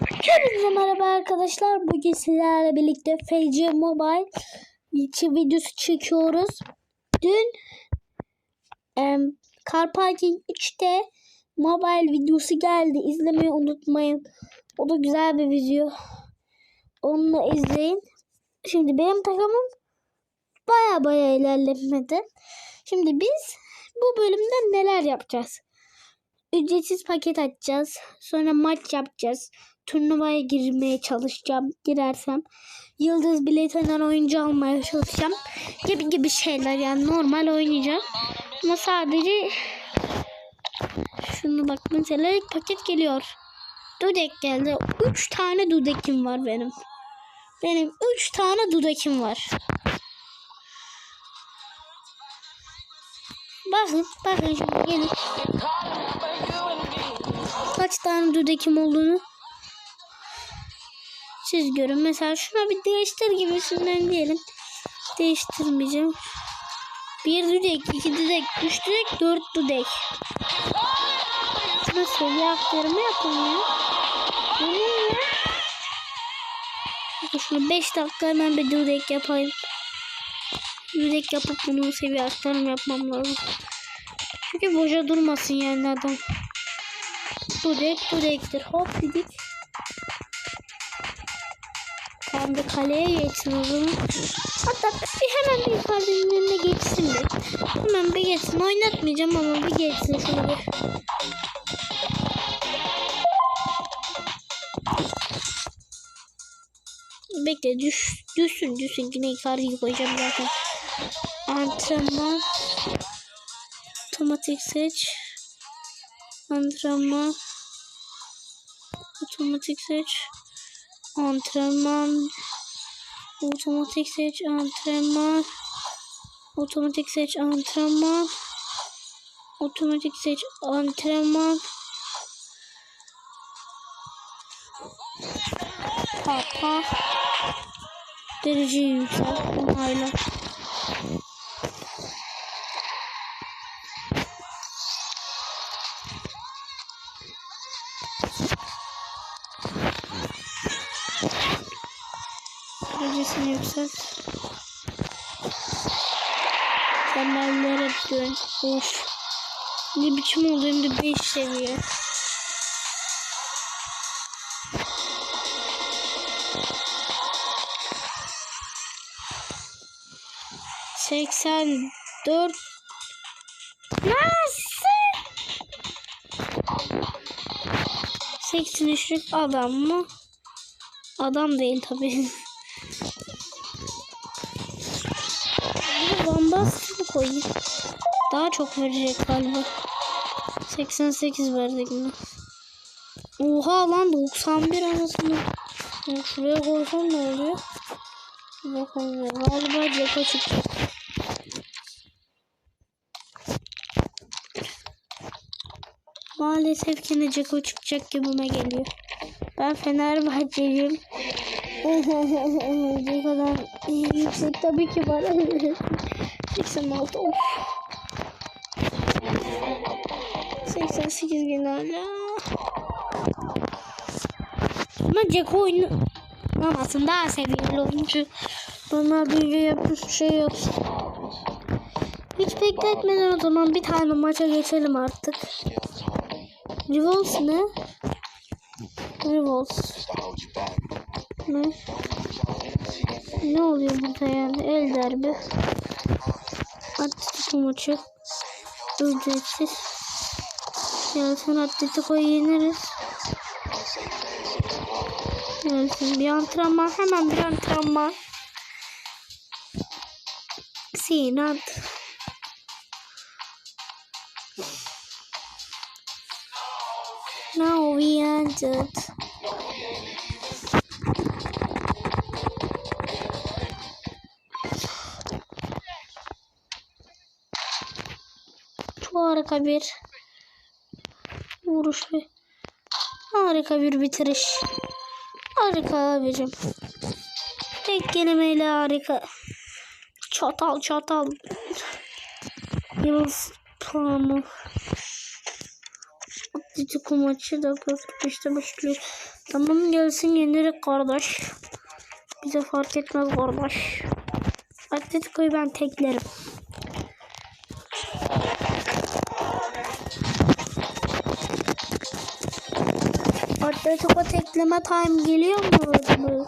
Hepinize merhaba arkadaşlar. Bugün sizlerle birlikte FC Mobile için videosu çekiyoruz. Dün em, Car Parking 3'te mobile videosu geldi. İzlemeyi unutmayın. O da güzel bir video. Onu izleyin. Şimdi benim takımım baya baya ilerlemedi. Şimdi biz bu bölümde neler yapacağız? Ücretsiz paket açacağız. Sonra maç yapacağız turnuvaya girmeye çalışacağım. Girersem yıldız biletinden oyuncu almaya çalışacağım. Gibi gibi şeyler yani normal oynayacağım. Ama sadece şunu bak mesela ilk paket geliyor. Dudek geldi. 3 tane dudekim var benim. Benim 3 tane dudekim var. Bakın, bakın şimdi gelin. Kaç tane dudekim olduğunu siz görün. Mesela şuna bir değiştir gibisinden diyelim. Değiştirmeyeceğim. Bir düdek, iki düdek, üç düdek, dört düdek. Şuna seviye aktarımı yapın ya. Bu ne ya? Şunu 5 dakika hemen bir düdek yapayım. Düdek yapıp bunu seviye aktarım yapmam lazım. Çünkü boşa durmasın yani adam. Düdek, düdektir. Hop dedik. Tam da kaleye zaman. Hatta bir hemen bir yukarıdanın önüne geçsin bir. Hemen bir geçsin. Oynatmayacağım ama bir geçsin şunu bir. Bekle düş, düşsün düşsün. Yine yukarıya koyacağım zaten. Antrenman. Otomatik seç. Antrenman. Otomatik seç. Antrenman. Otomatik seç antrenman. Otomatik seç antrenman. Otomatik seç antrenman. Papa. Dereceyi yükselt. Onayla. Derecesini yükselt. Temellere dön. Of. Ne biçim oldu hem de 5 seviye. Seksen dört. Nasıl? Seksen üçlük adam mı? Adam değil tabii. koyayım? Daha çok verecek galiba. 88 verdik mi? Oha lan 91 arasında. Ya Şuraya koysam ne oluyor? Bakalım ya. Galiba ceka çıkacak. Maalesef ki ne ceko çıkacak gibime geliyor. Ben Fenerbahçeliyim. Ceko'dan yüksek tabii ki var. 86 of. 88 gün hala. Ama Ceko oyunu olmasın daha seviyeli oyuncu. Bana büyüye yapmış şey yapsın. Hiç bekletmeden o zaman bir tane maça geçelim artık. Revolts ne? Revolts. Ne? Ne oluyor burada yani? El derbi. Atletico maçı. Ücretsiz. Gelsin Atletico'yu yeneriz. Gelsin bir antrenman. Hemen bir antrenman. Sinan. Now we entered. Harika bir vuruş ve harika bir bitiriş. Harika abicim. Tek kelimeyle harika. Çatal çatal. Yıldız puanı. Atletico maçı da 45'te başlıyor. Tamam gelsin yenerek kardeş. Bize fark etmez kardeş. Atletico'yu ben teklerim. Atletico tekleme time geliyor mu? Bu,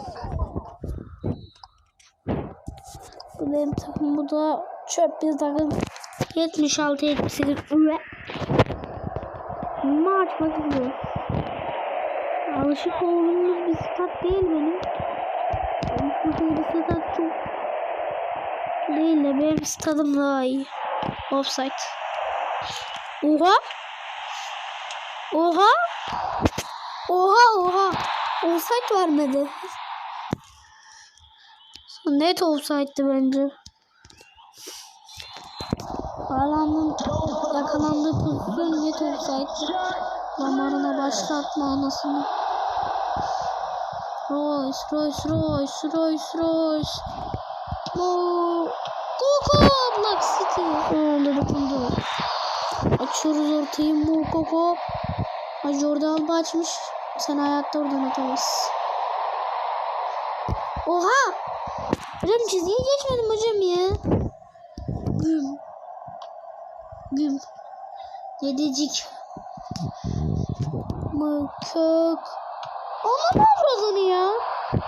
bu benim takım bu da çöp bir takım. 76 78 ve maç bakıyor. Alışık olduğumuz bir stat değil benim. Bu bir stat çok değil de benim stadım daha iyi. Offside. Oha. Oha. Oha oha. Offside vermedi. Net offside'di bence. Haaland'ın yakalandığı pozisyon net offside'di. Damarına başlatma anasını. Royce, Royce, Royce, Royce, Royce. Mo. Koko, Black City. Önde dokundu. Açıyoruz ortayı Mo Koko. Ha Jordan Alba açmış. Sen hayatta oradan atamazsın. Oha! Hocam çizgiye geçmedim hocam ya. Güm. Güm. Yedicik. Mıkık. Ne yapıyorsun ya?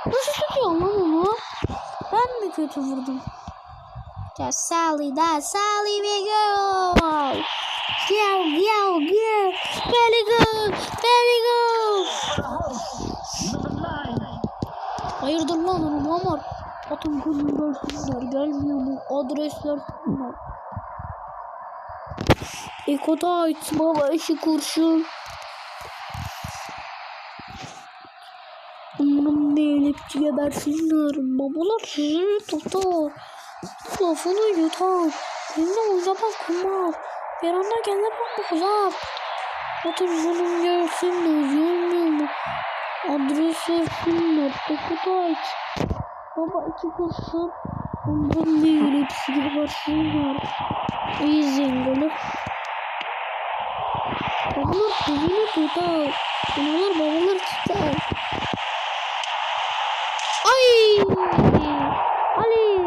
Nasıl tutuyor lan onu? Ben mi kötü vurdum? That's Sally, that's Sally we go. Go, go, go. Very good, very good. Hayırdır lan oğlum Amar? Atın kulübü versinler. Gelmiyor mu? Adresler sunlar. Ekodayt baba işi kurşun. Umarım beğenip gebersinler. Babalar sizin tutar. Lafını yutar. Benimle uzamaz kumar. Bir anda gelir bak uzak. Otur canım gelsin de gelmiyor mu? Adres versinler. Ekodayt. Baba iki kurşun. Ondan değil hepsi gebersinler. İyi zengini. Babalar kızını tutar. Babalar babalar tutar. Ay! Ali!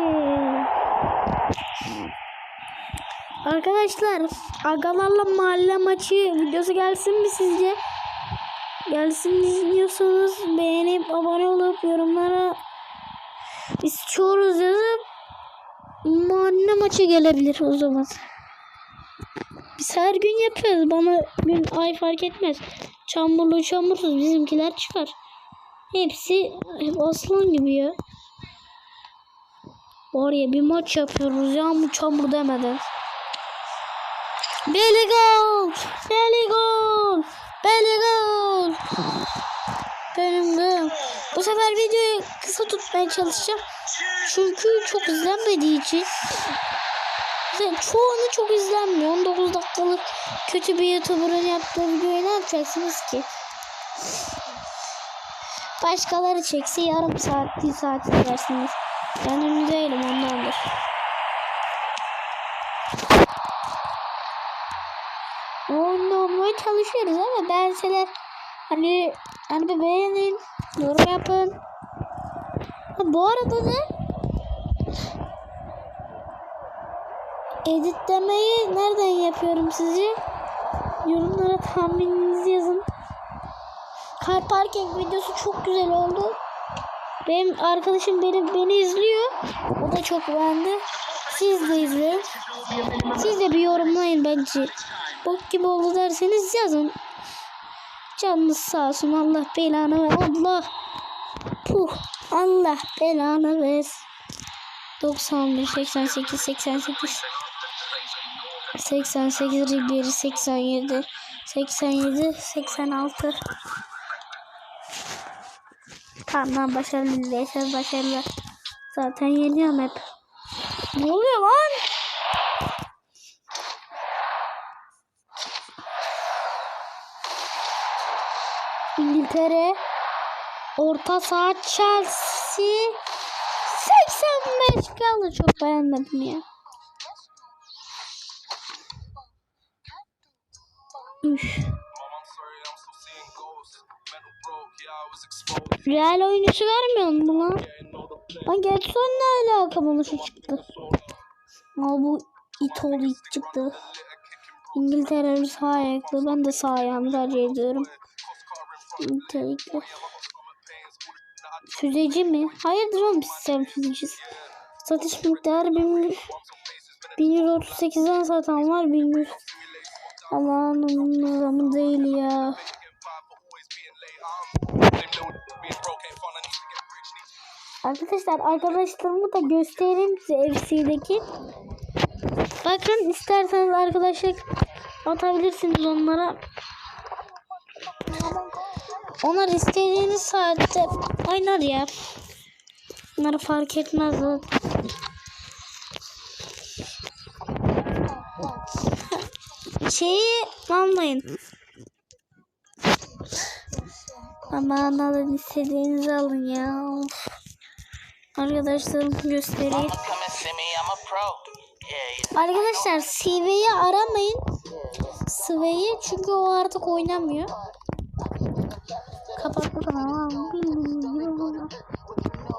Arkadaşlar, agalarla mahalle maçı videosu gelsin mi sizce? Gelsin izliyorsanız beğenip abone olup yorumlara istiyoruz yazıp mahalle maçı gelebilir o zaman. Biz her gün yapıyoruz. Bana gün ay fark etmez. Çamurlu çamursuz bizimkiler çıkar. Hepsi hep aslan gibi ya. Var ya bir maç yapıyoruz yağmur çamur demeden. Belly gol! Belly gol! Belly gol! Benim de. Bu sefer videoyu kısa tutmaya çalışacağım. Çünkü çok izlenmediği için. Zaten çoğunu çok izlenmiyor. 19 dakikalık kötü bir YouTuber'ın yaptığı videoyu ne yapacaksınız ki? Başkaları çekse yarım saat, bir saat izlersiniz. Ben çalışıyoruz ama ben size hani hani bir beğenin, yorum yapın. Ha, bu arada da editlemeyi nereden yapıyorum sizce? Yorumlara tahmininizi yazın. Car parking videosu çok güzel oldu. Benim arkadaşım beni beni izliyor. O da çok beğendi. Siz de izleyin. Siz de bir yorumlayın bence. Bok gibi oldu derseniz yazın. Canınız sağ olsun. Allah belanı ver. Allah. Puh. Allah belanı ver. 91, 88, 88. 88, 1, 87, 87, 86. Tamam başarılı değilseniz başarılı. Zaten yeniyorum hep. Ne oluyor lan? İngiltere orta saha Chelsea 85 kaldı çok beğenmedim ya. Üf. Real oyuncusu vermiyor mu lan? Lan Getson ne alaka bana şu çıktı? Ama bu it oldu it çıktı. İngiltere sağ ayaklı. Ben de sağ ayağımı tercih ediyorum. İngiltere'likle. Füzeci mi? Hayırdır oğlum biz sen füzeciyiz. Satış miktarı 1000 1138'den satan var 1100. Aman adamı değil ya. Arkadaşlar arkadaşlarımı da göstereyim size FC'deki. Bakın isterseniz arkadaşlık atabilirsiniz onlara. Onlar istediğiniz saatte oynar ya. Bunları fark etmez zaten. Şeyi almayın. Aman alın istediğinizi alın ya. Of. Arkadaşlarım göstereyim. Arkadaşlar Sivey'i aramayın. Sivey'i çünkü o artık oynamıyor. Kapattı kanalı.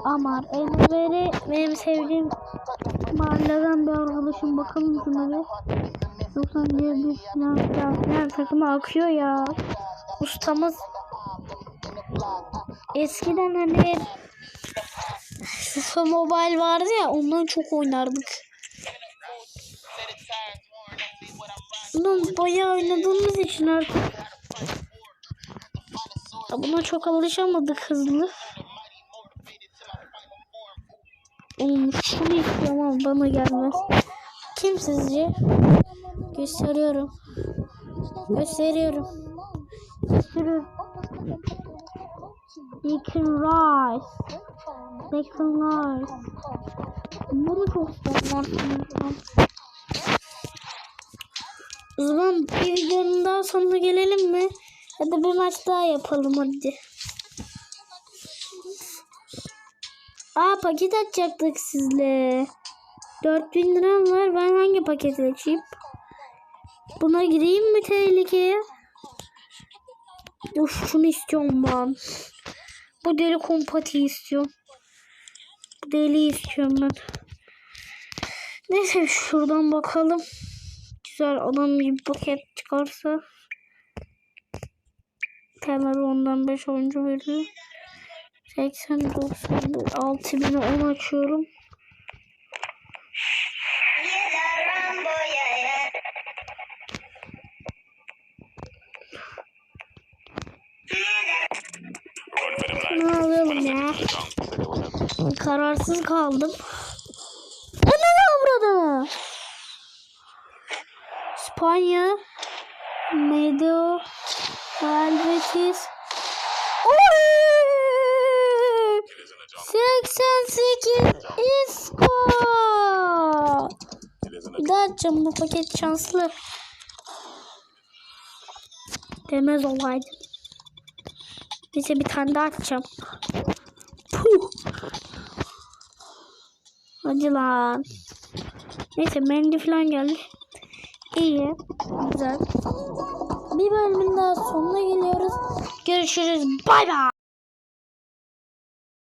Amar Elberi benim sevdiğim mahalleden bir arkadaşım bakalım bir. 91 falan filan filan takıma akıyor ya. Ustamız eskiden hani FIFA Mobile vardı ya ondan çok oynardık. Bundan bayağı oynadığımız için artık Ya buna çok alışamadık hızlı. Oğlum şunu ama bana gelmez. Kim sizce? Gösteriyorum. Gösteriyorum. Gösteriyorum. Declan Rice. Declan Rice. Bunu çok arkadaşlar. O zaman bir videonun daha sonuna gelelim mi? Ya da bir maç daha yapalım hadi. Aa paket açacaktık sizle. 4000 liram var. Ben hangi paketi açayım? Buna gireyim mi tehlikeye? Of şunu istiyorum ben. Bu deli kompati istiyorum. Bu deli istiyorum ben. Neyse şuradan bakalım. Güzel adam bir paket çıkarsa. Temel ondan 5 oyuncu veriyor. 80, 90, 6000'e 10 açıyorum. Ne alalım ya? Kararsız kaldım. Ana ne burada? İspanya, Medo, Oy! 88 Isco. Bir daha açacağım bu paket şanslı. Demez olaydı. Neyse bir tane daha açacağım. Puh. Hadi lan. Neyse mendi falan geldi. İyi. Güzel. Bir bölümün daha sonuna geliyoruz. Görüşürüz. Bay bay.